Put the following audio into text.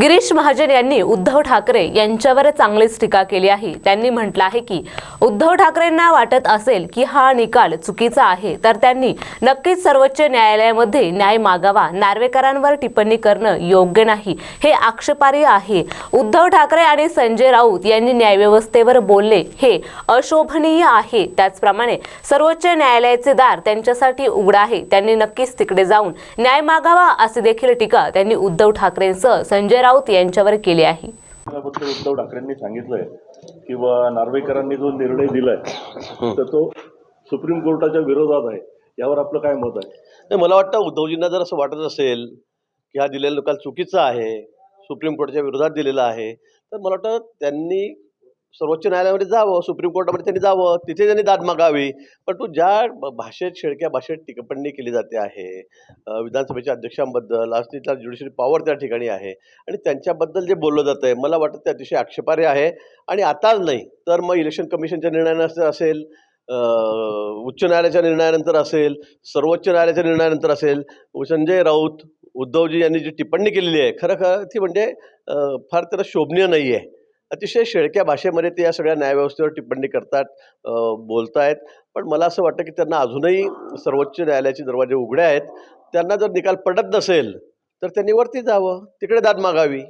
गिरीश महाजन यांनी उद्धव ठाकरे यांच्यावर चांगलीच टीका केली आहे. त्यांनी म्हटलं आहे की उद्धव ठाकरेंना वाटत असेल की हा निकाल चुकीचा आहे तर त्यांनी नक्कीच सर्वोच्च न्यायालयामध्ये न्याय मागावा नार्वेकरांवर टिप्पणी करणं योग्य नाही हे आक्षेपार्ह आहे. उद्धव ठाकरे आणि संजय राऊत यांनी न्यायव्यवस्थेवर बोलले हे अशोभनीय आहे. त्याचप्रमाणे सर्वोच्च न्यायालयाचे दार त्यांच्यासाठी उघड आहे. त्यांनी नक्कीच तिकडे जाऊन न्याय मागावा असे देखील टीका त्यांनी उद्धव ठाकरेंसह संजय राऊत यांच्यावर केली आहे. उद्धव ठाकरेंनी सांगितलंय किंवा नार्वेकरांनी जो निर्णय दिलाय तर तो सुप्रीम कोर्टाच्या विरोधात आहे. यावर आपलं काय मत आहे? नाही मला वाटतं उद्धवजींना जर असं वाटत असेल की हा दिलेला निकाल चुकीचा आहे सुप्रीम कोर्टाच्या विरोधात दिलेला आहे तर मला वाटतं त्यांनी सर्वोच्च न्यायालयामध्ये जावं सुप्रीम कोर्टामध्ये त्यांनी जावं तिथे त्यांनी दाद मागावी. पण तू ज्या भाषेत शेळक्या भाषेत टिप्पणी केली जाते आहे विधानसभेच्या अध्यक्षांबद्दल आज ज्युडिशरी पॉवर त्या ठिकाणी आहे. आणि त्यांच्याबद्दल जे बोललं जातं आहे मला वाटतं ते अतिशय आक्षेपार्ह आहे. आणि आताच नाही तर मग इलेक्शन कमिशनच्या निर्णयानंतर असेल उच्च न्यायालयाच्या निर्णयानंतर असेल सर्वोच्च न्यायालयाच्या निर्णयानंतर असेल संजय राऊत उद्धवजी यांनी जी टिप्पणी केलेली आहे खरं खरं ती म्हणजे फार त्याला शोभनीय नाही आहे अतिशय शेळक्या भाषेमध्ये ते या सगळ्या न्यायव्यवस्थेवर टिप्पणी करतात बोलतायत. पण मला असं वाटतं की त्यांना अजूनही सर्वोच्च न्यायालयाचे दरवाजे उघडे आहेत. त्यांना जर निकाल पडत नसेल तर त्यांनी वरती जावं. तिकडे दाद मागावी.